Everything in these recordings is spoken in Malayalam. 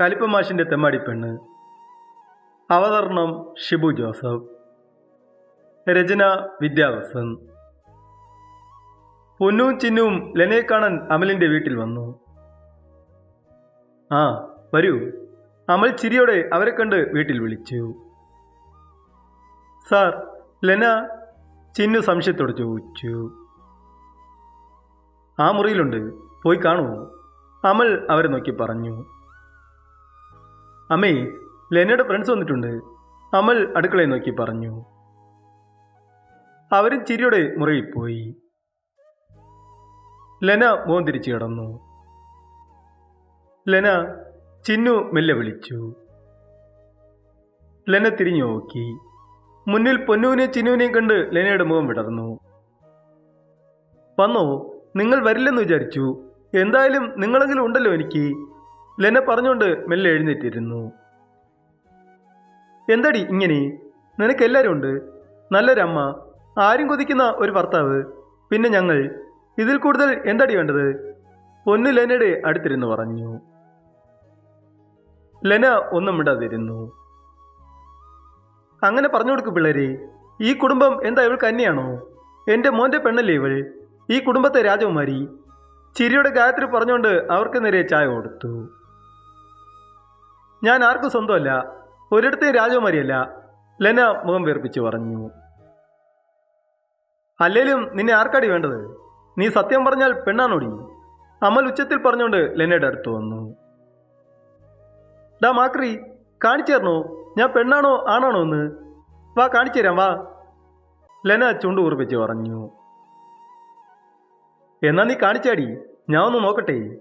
കലിപ്പമാഷിന്റെ തെമ്മാടി പെണ്ണ്. അവതരണം ഷിബു ജോസഫ്. രചന വിദ്യാവസൻ. പൊന്നും ചിന്നും ലെനയെ കാണാൻ അമലിന്റെ വീട്ടിൽ വന്നു. ആ വരൂ. അമൽ ചിരിയോടെ അവരെ കണ്ട് വീട്ടിൽ വിളിച്ചു. സാർ ലെന ചിന്നു സംശയത്തോട് ചോദിച്ചു. ആ മുറിയിലുണ്ട്. പോയി കാണൂ. അമൽ അവരെ നോക്കി പറഞ്ഞു. അമ്മേ ലെനയുടെ ഫ്രണ്ട്സ് വന്നിട്ടുണ്ട്. അമൽ അടുക്കളയെ നോക്കി പറഞ്ഞു. അവരും ചിരിയുടെ മുറിയിൽ പോയി. ലെന മോൻ തിരിച്ചു കിടന്നു. ലെന ചിന്നു മെല്ലെ വിളിച്ചു. ലെന തിരിഞ്ഞു നോക്കി. മുന്നിൽ പൊന്നുവിനെയും ചിന്നുവിനെയും കണ്ട് ലെനയുടെ മുഖം വിടർന്നു. വന്നോ നിങ്ങൾ വരില്ലെന്ന് വിചാരിച്ചു. എന്തായാലും നിങ്ങളെങ്കിലും ഉണ്ടല്ലോ എനിക്ക്. ലെന പറഞ്ഞുകൊണ്ട് മെല്ലെ എഴുന്നേറ്റിരുന്നു. എന്തടി ഇങ്ങനെ? നിനക്ക് എല്ലാവരും ഉണ്ട് നല്ലൊരമ്മ ആരും കൊതിക്കുന്ന ഒരു ഭർത്താവ് പിന്നെ ഞങ്ങൾ. ഇതിൽ കൂടുതൽ എന്തടി വേണ്ടത്? പൊന്നു ലെനയുടെ അടുത്തിരുന്ന് പറഞ്ഞു. ലെന ഒന്നും മിണ്ടാതിരുന്നു. അങ്ങനെ പറഞ്ഞു കൊടുക്കും പിള്ളേരെ ഈ കുടുംബം എന്താ ഇവൾക്ക് അന്യാണോ? എന്റെ മോന്റെ പെണ്ണല്ലേ ഇവൾ? ഈ കുടുംബത്തെ രാജകുമാരി. ചിരിയുടെ ഗായത്രി പറഞ്ഞുകൊണ്ട് അവർക്ക് നേരെ ചായ കൊടുത്തു. ഞാൻ ആർക്കും സ്വന്തമല്ല. ഒരിടത്തെയും രാജകുമാരിയല്ല. ലെന മുഖം വീർപ്പിച്ച് പറഞ്ഞു. അല്ലേലും നിന്നെ ആർക്കാടി വേണ്ടത്? നീ സത്യം പറഞ്ഞാൽ പെണ്ണാണോടി? അമൽ ഉച്ചത്തിൽ പറഞ്ഞുകൊണ്ട് ലെനയുടെ അടുത്ത് വന്നു. ഡാ മാക്രി കാണിച്ചു തരണോ? ഞാൻ പെണ്ണാണോ ആണാണോ എന്ന്? വാ കാണിച്ചു തരാം വാ. ലെന ചുണ്ടു കുറിപ്പിച്ച് പറഞ്ഞു. എന്നാ നീ കാണിച്ചാടി? ഞാൻ ഒന്ന് നോക്കട്ടെ.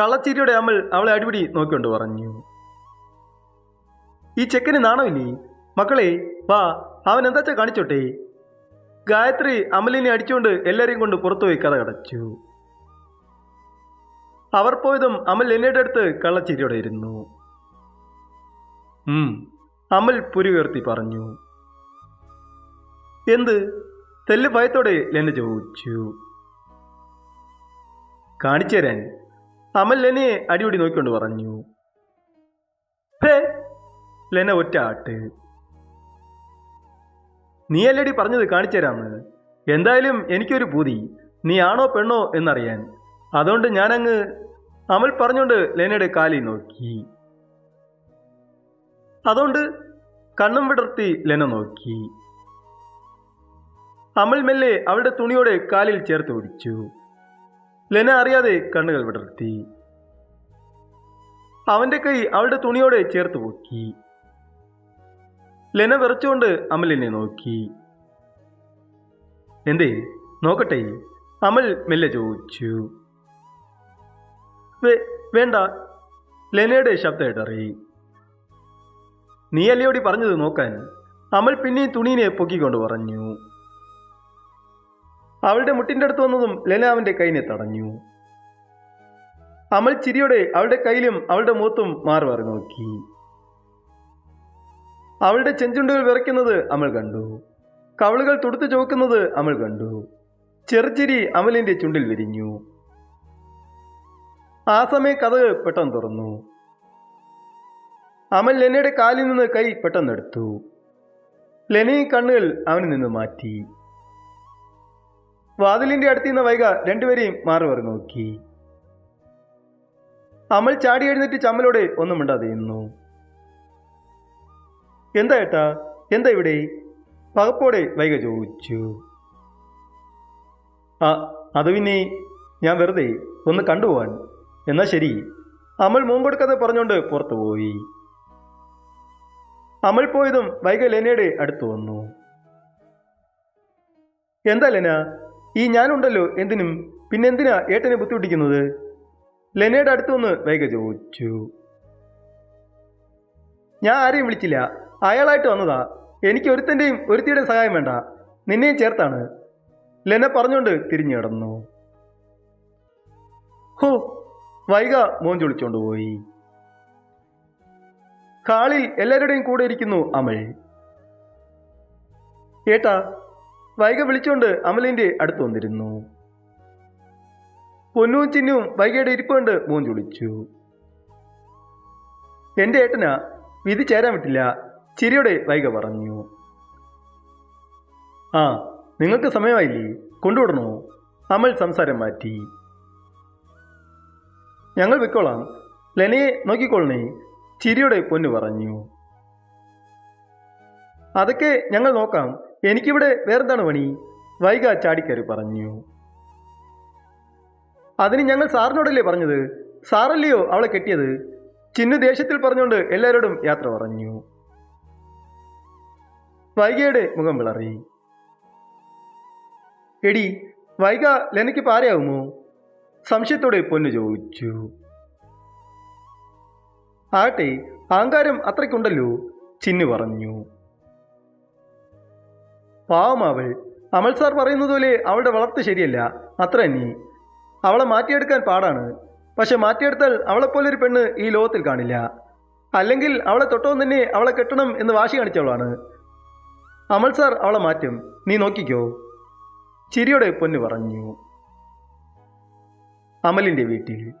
കള്ളച്ചിരിയുടെ അമൽ അവളെ അടിപിടി നോക്കിക്കൊണ്ട് പറഞ്ഞു. ഈ ചെക്കന് നാണമില്ലേ? മക്കളെ വാ അവൻ എന്താച്ചാ കാണിച്ചോട്ടെ? ഗായത്രി അമലിനെ അടിച്ചുകൊണ്ട് എല്ലാവരെയും കൊണ്ട് പുറത്തുപോയി കഥ കടച്ചു. അവർ പോയതും അമൽ എന്നയുടെ അടുത്ത് കള്ളച്ചിരിയോടെ ഇരുന്നു അമൽ പുരുകീർത്തി പറഞ്ഞു. എന്ത്? തെല്ല് ഭയത്തോടെ ലെന ചോദിച്ചു. കാണിച്ചു തരാൻ. അമൽ ലെനയെ അടിപൊടി നോക്കിക്കൊണ്ട് പറഞ്ഞു. ലെന ഒറ്റ ആട്ട്. നീ അല്ലടി പറഞ്ഞത് കാണിച്ചുതരാമെന്ന് എന്തായാലും എനിക്കൊരു പൂതി. നീ ആണോ പെണ്ണോ എന്നറിയാൻ. അതുകൊണ്ട് ഞാനങ്ങ് അമൽ പറഞ്ഞുകൊണ്ട് ലെനയുടെ കാലിൽ നോക്കി. അതുകൊണ്ട് കണ്ണും വിടർത്തി ലെന നോക്കി. അമൽ മെല്ലെ അവളുടെ തുണിയോടെ കാലിൽ ചേർത്ത് പിടിച്ചു. ലെന അറിയാതെ കണ്ണുകൾ വിടർത്തി. അവന്റെ കൈ അവളുടെ തുണിയോടെ ചേർത്ത് പൊക്കി. ലെന വിറച്ചുകൊണ്ട് അമലിനെ നോക്കി. എന്തേ നോക്കട്ടെ അമൽ മെല്ലെ ചോദിച്ചു. വേണ്ട ലെനയുടെ ശബ്ദം ഇടറി. നീ അല്ലയോടി പറഞ്ഞത് നോക്കാൻ അമൽ പിന്നെയും തുണീനെ പൊക്കിക്കൊണ്ട് പറഞ്ഞു. അവളുടെ മുട്ടിന്റെ അടുത്ത് വന്നതും ലെന അവന്റെ കൈനെ തടഞ്ഞു. അമൽ ചിരിയോടെ അവളുടെ കയ്യിലും അവളുടെ മുഖത്തും മാറി മാറി നോക്കി. അവളുടെ ചെഞ്ചുണ്ടുകൾ വിറയ്ക്കുന്നത് അമൽ കണ്ടു. കവളുകൾ തുടുത്തു ചോക്കുന്നത് അമൽ കണ്ടു. ചെറുചിരി അമലിന്റെ ചുണ്ടിൽ വിരിഞ്ഞു. ആ സമയം കഥക് പെട്ടെന്ന് തുറന്നു. അമൽ ലെനയുടെ കാലിൽ നിന്ന് കൈ പെട്ടെന്നെടുത്തു ലെനയും കണ്ണുകൾ അവനിൽ നിന്ന് മാറ്റി. വാതിലിന്റെ അടുത്ത് നിന്ന് വൈക രണ്ടുപേരെയും മാറി മാറി നോക്കി. അമൽ ചാടി എഴുന്നേറ്റ് ചമ്മലോടെ ഒന്നും മിണ്ടാതെ നിന്നു. എന്താ ഏട്ടാ? എന്താ ഇവിടെ? പകപ്പോടെ വൈക ചോദിച്ചു. ആ അത് പിന്നെ ഞാൻ വെറുതെ ഒന്ന് കണ്ടുപോവാൻ. എന്നാ ശരി. അമൽ മുമ്പെടുക്കാതെ പറഞ്ഞുകൊണ്ട് പുറത്തു പോയി. അമൽ പോയതും വൈക ലെനയുടെ അടുത്തു വന്നു. എന്താ ലെന? ഈ ഞാനുണ്ടല്ലോ എന്തിനും? പിന്നെ എന്തിനാ ഏട്ടനെ ബുദ്ധിമുട്ടിക്കുന്നത്? ലെനയുടെ അടുത്തു വന്ന് വൈക ചോദിച്ചു. ഞാൻ ആരെയും വിളിച്ചില്ല. അയാളായിട്ട് വന്നതാ. എനിക്ക് ഒരുത്തന്റെയും ഒരുത്തിയുടെയും സഹായം വേണ്ട. നിന്നെയും ചേർത്താണ്. ലെന പറഞ്ഞുകൊണ്ട് തിരിഞ്ഞു കിടന്നു ഹോ വൈക മോൻ ചൊളിച്ചോണ്ട് പോയി. കാളിൽ എല്ലാവരുടെയും കൂടെ ഇരിക്കുന്നു അമൽ. ഏട്ടാ വൈക വിളിച്ചുകൊണ്ട് അമലിന്റെ അടുത്ത് വന്നിരുന്നു. പൊന്നും ചിന്നും വൈകയുടെ ഇരിപ്പ് കണ്ട് മോൻ ചൊളിച്ചു. എന്റെ ഏട്ടനാ വിധി ചേരാൻ വിട്ടില്ല. ചിരിയോടെ വൈക പറഞ്ഞു. ആ നിങ്ങൾക്ക് സമയമായില്ലേ? കൊണ്ടുവിടണോ? അമൽ സംസാരം മാറ്റി. ഞങ്ങൾ വെക്കോളാം ലെനയെ നോക്കിക്കൊള്ളണേ ചിരിയുടെ പൊന്നു പറഞ്ഞു. അതൊക്കെ ഞങ്ങൾ നോക്കാം. എനിക്കിവിടെ വേറെന്താണ് പണി? വൈക ചാടിക്കറി പറഞ്ഞു. അതിന് ഞങ്ങൾ സാറിനോടല്ലേ പറഞ്ഞത്? സാറല്ലയോ അവളെ കെട്ടിയത്? ചിന്നു ദേഷ്യത്തിൽ പറഞ്ഞുകൊണ്ട് എല്ലാവരോടും യാത്ര പറഞ്ഞു. വൈകയുടെ മുഖം വിളറി. എടി വൈക ലെനയ്ക്ക് പാരയാവുമോ സംശയത്തോടെ പൊന്നു ചോദിച്ചു. ആട്ടെ അഹങ്കാരം അത്രയ്ക്കുണ്ടല്ലോ ചിന്നു പറഞ്ഞു. പാവം അവൾ. അമൽ സാർ പറയുന്നത് പോലെ അവളുടെ വളർത്ത് ശരിയല്ല അത്ര തന്നെ അവളെ മാറ്റിയെടുക്കാൻ പാടാണ്. പക്ഷെ മാറ്റിയെടുത്താൽ അവളെപ്പോലൊരു പെണ്ണ് ഈ ലോകത്തിൽ കാണില്ല. അല്ലെങ്കിൽ അവളെ തൊട്ടവും തന്നെ അവളെ കെട്ടണം എന്ന് വാശി കാണിച്ചവളാണ്. അമൽ സാർ അവളെ മാറ്റും. നീ നോക്കിക്കോ. ചിരിയോടെ പൊന്നു പറഞ്ഞു. അമലിന്റെ വീട്ടിൽ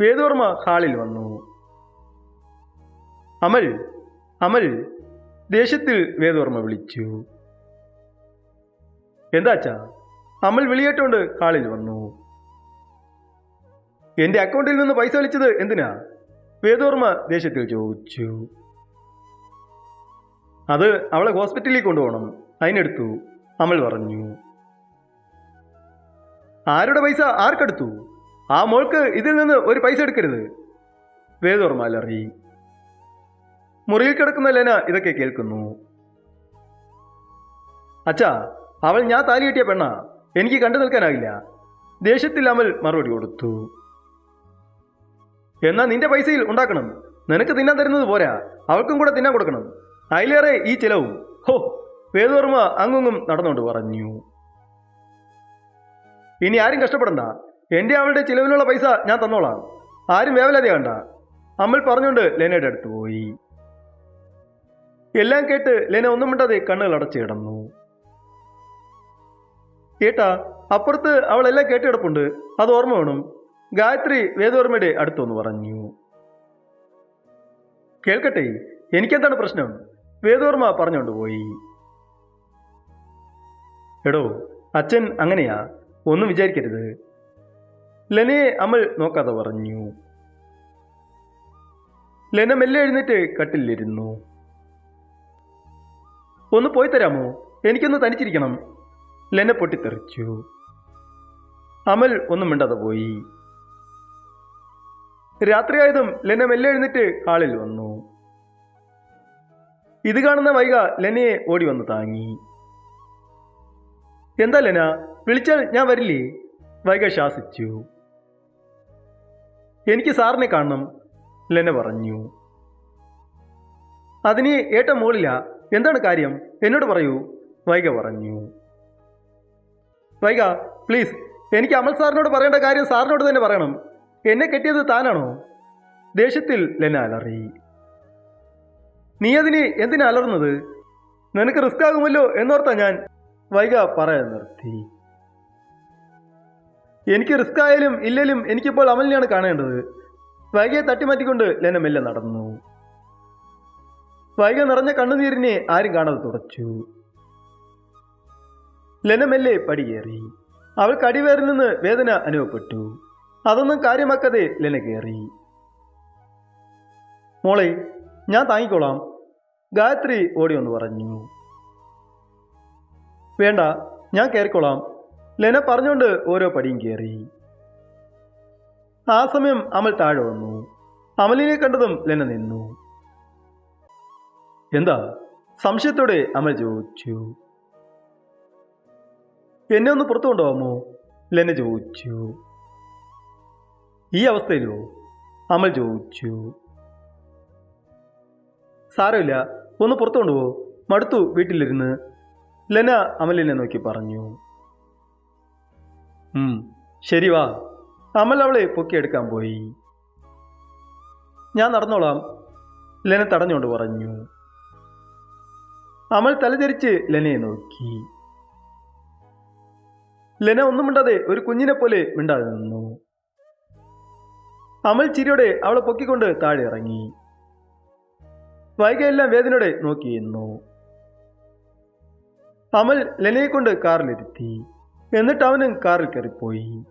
വേദവർമ്മ ഹാളിൽ വന്നു. അമൽ അമൽ ദേഷ്യത്തിൽ വേദവർമ്മ വിളിച്ചു. എന്താച്ചാ അമൽ വിളിയേട്ടോണ്ട് ഹാളിൽ വന്നു. എന്റെ അക്കൗണ്ടിൽ നിന്ന് പൈസ വലിച്ചത് എന്തിനാ? വേദവർമ്മ ദേഷ്യത്തിൽ ചോദിച്ചു. അത് അവളെ ഹോസ്പിറ്റലിൽ കൊണ്ടുപോകണം. അതിനെടുത്തു. അമൽ പറഞ്ഞു. ആരുടെ പൈസ? ആർക്കെടുത്തു? ആ മോൾക്ക് ഇതിൽ നിന്ന് ഒരു പൈസ എടുക്കരുത്. വേദോർമാലറി മുറിയിൽ കിടക്കുന്ന ലേന ഇതൊക്കെ കേൾക്കുന്നു. അച്ഛാ അവൾ ഞാൻ താലി കെട്ടിയ പെണ്ണാ. എനിക്ക് കണ്ടു നിൽക്കാനാകില്ല ദേഷ്യത്തിൽ അമൽ മറുപടി കൊടുത്തു. എന്നാ നിന്റെ പൈസയിൽ ഉണ്ടാക്കണം. നിനക്ക് തിന്നാൻ തരുന്നത് പോരാ. അവൾക്കും കൂടെ തിന്നാൻ കൊടുക്കണം. അതിലേറെ ഈ ചിലവും. ഹോ വേദവർമ്മ അങ്ങൊന്നും നടന്നുകൊണ്ട് പറഞ്ഞു. ഇനി ആരും കഷ്ടപ്പെടണ്ട. എന്റെ അവളുടെ ചിലവിനുള്ള പൈസ ഞാൻ തന്നോളാം. ആരും വേവലാതെ കണ്ട അമ്മൾ പറഞ്ഞുകൊണ്ട് ലെനയുടെ അടുത്ത് പോയി. എല്ലാം കേട്ട് ലെന ഒന്നും മിണ്ടാതെ കണ്ണുകൾ അടച്ചു കിടന്നു. കേട്ടാ അപ്പുറത്ത് അവളെല്ലാം കേട്ട് കിടപ്പുണ്ട്. അത് ഓർമ്മ വേണം. ഗായത്രി വേദവർമ്മയുടെ അടുത്തൊന്ന് പറഞ്ഞു. കേൾക്കട്ടെ എനിക്കെന്താണ് പ്രശ്നം? വേദോർമ്മ പറഞ്ഞുകൊണ്ട് പോയി. എടോ അച്ഛൻ അങ്ങനെയാ ഒന്നും വിചാരിക്കരുത്. ലെനയെ അമൽ നോക്കാതെ പറഞ്ഞു. ലെന മെല്ലെ എഴുന്നേറ്റ് കട്ടിലിരുന്നു ഒന്ന് പോയി തരാമോ? എനിക്കൊന്ന് തനിച്ചിരിക്കണം. ലെന പൊട്ടിത്തെറിച്ചു. അമൽ ഒന്നും മിണ്ടാതെ പോയി. രാത്രിയായതും ലെന മെല്ലെ എഴുന്നേറ്റ് ഹാളിൽ വന്നു. ഇത് കാണുന്ന വൈക ലെനയെ ഓടി വന്ന് താങ്ങി. എന്താ ലെന? വിളിച്ചാൽ ഞാൻ വരില്ലേ? വൈക ശാസിച്ചു. എനിക്ക് സാറിനെ കാണണം ലെന പറഞ്ഞു. അതിന് ഏട്ട മോളില്ല എന്താണ് കാര്യം? എന്നോട് പറയൂ വൈക പറഞ്ഞു. വൈക പ്ലീസ് എനിക്ക് അമൽ സാറിനോട് പറയേണ്ട കാര്യം സാറിനോട് തന്നെ പറയണം. എന്നെ കെട്ടിയത് താനാണോ? ദേഷ്യത്തിൽ ലെന അലറി. നീ അതിന് എന്തിനാ അലർന്നത് നിനക്ക് റിസ്ക് ആകുമല്ലോ എന്നോർത്താ ഞാൻ. വൈക പറയാൻ നിർത്തി. എനിക്ക് റിസ്ക് ആയാലും ഇല്ലെങ്കിലും എനിക്കിപ്പോൾ അമലിനെയാണ് കാണേണ്ടത്. വൈകയെ തട്ടിമാറ്റിക്കൊണ്ട് ലെന മെല്ലെ നടന്നു. വൈക നിറഞ്ഞ കണ്ണുനീരിനെ ആരും കാണാതെ തുടച്ചു. ലെന മെല്ലെ പടിയേറി. അവൾ അടിവേറിൽ നിന്ന് വേദന അനുഭവപ്പെട്ടു. അതൊന്നും കാര്യമാക്കാതെ ലെന കയറി മോളെ ഞാൻ താങ്ങിക്കോളാം. ഗായത്രി ഓടി ഒന്ന് പറഞ്ഞു. വേണ്ട ഞാൻ കയറിക്കോളാം. ലെന പറഞ്ഞുകൊണ്ട് ഓരോ പടിയും കയറി. ആ സമയം അമൽ താഴെ വന്നു. അമലിനെ കണ്ടതും ലെന നിന്നു. എന്താ? സംശയത്തോടെ അമൽ ചോദിച്ചു. എന്നെ ഒന്ന് പുറത്തു കൊണ്ടുപോകാമോ? ലെന ചോദിച്ചു. ഈ അവസ്ഥയിലോ? അമൽ ചോദിച്ചു. സാരമില്ല ഒന്ന് പുറത്തു കൊണ്ടുപോകും മടുത്തു വീട്ടിലിരുന്ന്. ലെന അമലിനെ നോക്കി പറഞ്ഞു. ശരി വാ. അമൽ അവളെ പൊക്കിയെടുക്കാൻ പോയി. ഞാൻ നടന്നോളാം ലെന തടഞ്ഞുകൊണ്ട് പറഞ്ഞു. അമൽ തലചരിച്ച് ലെനയെ നോക്കി. ലെന ഒന്നും മിണ്ടാതെ ഒരു കുഞ്ഞിനെ പോലെ മിണ്ടാതെ നിന്നു. അമൽ ചിരിയോടെ അവളെ പൊക്കിക്കൊണ്ട് താഴെ ഇറങ്ങി. വൈകയെല്ലാം വേദനയോടെ നോക്കിയിരുന്നു അമൽ ലെനയെ കൊണ്ട് കാറിലിരുത്തി. എന്നിട്ട് അവനും കാറിൽ കയറിപ്പോയി.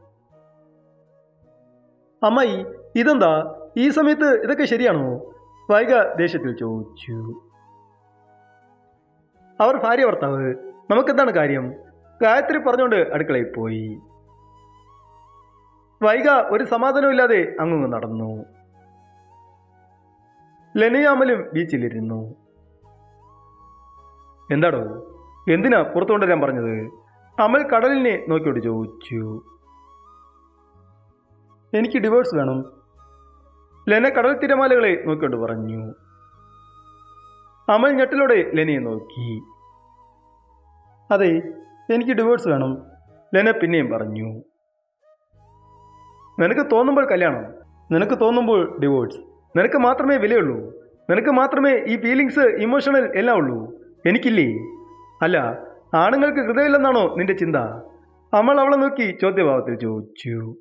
അമ്മായി ഇതെന്താ? ഈ സമയത്ത് ഇതൊക്കെ ശരിയാണോ? വൈക ദേഷ്യത്തിൽ ചോദിച്ചു. അവർ ഭാര്യ ഭർത്താവ് നമുക്കെന്താണ് കാര്യം? ഗായത്രി പറഞ്ഞുകൊണ്ട് അടുക്കളയിൽ പോയി. വൈക ഒരു സമാധാനമില്ലാതെ അങ്ങ് നടന്നു. ലെനയാമലും ബീച്ചിലിരുന്നു. എന്താടോ എന്തിനാ പുറത്തു കൊണ്ടുവരാൻ പറഞ്ഞത്? അമൽ കടലിനെ നോക്കിയോട് ചോദിച്ചു. എനിക്ക് ഡിവോഴ്സ് വേണം. ലെന കടൽ തിരമാലകളെ നോക്കിയോണ്ട് പറഞ്ഞു. അമൽ ഞെട്ടലോടെ ലെനയെ നോക്കി. അതെ എനിക്ക് ഡിവോഴ്സ് വേണം ലെന പിന്നെയും പറഞ്ഞു. നിനക്ക് തോന്നുമ്പോൾ കല്യാണം നിനക്ക് തോന്നുമ്പോൾ ഡിവോഴ്സ് നിനക്ക് മാത്രമേ വിലയുള്ളൂ. നിനക്ക് മാത്രമേ ഈ ഫീലിങ്സ് ഇമോഷണൽ എല്ലാം ഉള്ളൂ. എനിക്കില്ലേ? അല്ല ആണുങ്ങൾക്ക് ഹൃദയമില്ലെന്നാണോ നിന്റെ ചിന്ത? അമൾ അവളെ നോക്കി ചോദ്യഭാവത്തിൽ ചോദിച്ചു.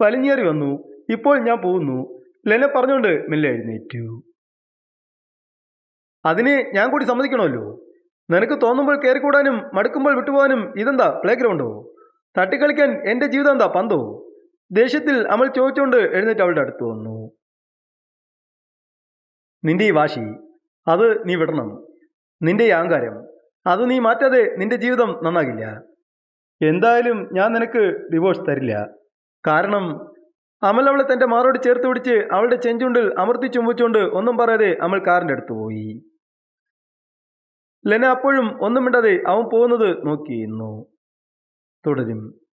വലിഞ്ഞേറി വന്നു. ഇപ്പോൾ ഞാൻ പോകുന്നു. ലെന പറഞ്ഞുകൊണ്ട് മെല്ലെ എഴുന്നേറ്റു. അതിന് ഞാൻ കൂടി സമ്മതിക്കണമല്ലോ. നിനക്ക് തോന്നുമ്പോൾ കയറിക്കൂടാനും മടുക്കുമ്പോൾ വിട്ടുപോകാനും ഇതെന്താ പ്ലേ ഗ്രൗണ്ടോ തട്ടിക്കളിക്കാൻ എന്റെ ജീവിതം എന്താ പന്തോ? ദേഷ്യത്തിൽ അമൽ ചോദിച്ചുകൊണ്ട് എഴുന്നേറ്റ് അവളുടെ അടുത്ത് വന്നു. നിന്റെ ഈ വാശി അത് നീ വിടണം. നിന്റെ ഈ അഹങ്കാരം അത് നീ മാറ്റാതെ നിന്റെ ജീവിതം നന്നാകില്ല. എന്തായാലും ഞാൻ നിനക്ക് ഡിവോഴ്സ് തരില്ല. കാരണം അമൽ അവളെ തന്റെ മാറോട് ചേർത്ത് പിടിച്ച് അവളുടെ ചെഞ്ചുണ്ടിൽ അമർത്തി ചുംബിച്ചുകൊണ്ട് ഒന്നും പറയാതെ അമൽ കാറിന്റെ അടുത്ത് പോയി. ലെന അപ്പോഴും ഒന്നും മിണ്ടാതെ അവൻ പോകുന്നത് നോക്കിയിരുന്നു. തുടരും.